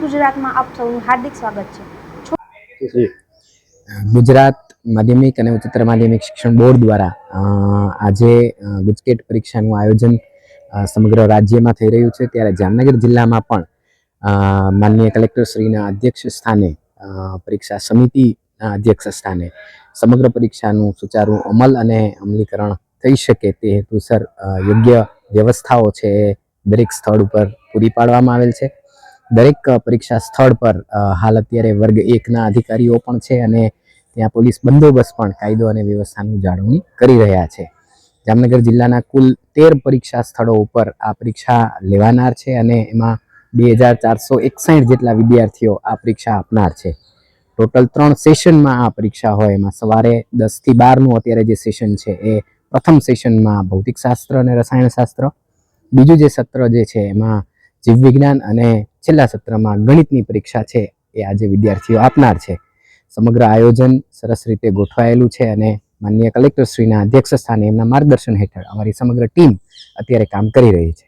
ગુજરાતમાં આપ સૌનું હાર્દિક સ્વાગત છે. ગુજરાત માધ્યમિક અને ઉચ્ચતર માધ્યમિક શિક્ષણ બોર્ડ દ્વારા આજે ગુજકેટ પરીક્ષાનું આયોજન સમગ્ર રાજ્યમાં થઈ રહ્યું છે. ત્યારે જામનગર જિલ્લામાં પણ માનનીય કલેક્ટરશ્રીના અધ્યક્ષ સ્થાને પરીક્ષા સમિતિના અધ્યક્ષ સ્થાને સમગ્ર પરીક્ષાનું સુચારુ અમલ અને અમલીકરણ થઈ શકે તે હેતુસર યોગ્ય વ્યવસ્થાઓ છે દરેક સ્થળ ઉપર પૂરી પાડવામાં આવેલ છે. દરેક પરીક્ષા સ્થળ પર હાલ અત્યારે વર્ગ એકના અધિકારીઓ પણ છે અને ત્યાં પોલીસ બંદોબસ્ત પણ કાયદો અને વ્યવસ્થાનું જાળવણી કરી રહ્યા છે. જામનગર જિલ્લાના કુલ તેર પરીક્ષા સ્થળો ઉપર આ પરીક્ષા લેવાનાર છે અને એમાં બે હજાર ચારસો એકસાઠ જેટલા વિદ્યાર્થીઓ આ પરીક્ષા આપનાર છે. ટોટલ ત્રણ સેશનમાં આ પરીક્ષા હોય. એમાં સવારે દસથી બારનું અત્યારે જે સેશન છે એ પ્રથમ સેશનમાં ભૌતિકશાસ્ત્ર અને રસાયણશાસ્ત્ર બીજું જે સત્ર જે છે એમાં જીવવિજ્ઞાન અને છેલ્લા સત્રમાં ગણિતની પરીક્ષા છે એ આજે વિદ્યાર્થીઓ આપનાર છે. સમગ્ર આયોજન સરસ રીતે ગોઠવાયેલું છે અને માનનીય કલેક્ટરશ્રીના અધ્યક્ષ સ્થાને એમના માર્ગદર્શન હેઠળ અમારી સમગ્ર ટીમ અત્યારે કામ કરી રહી છે.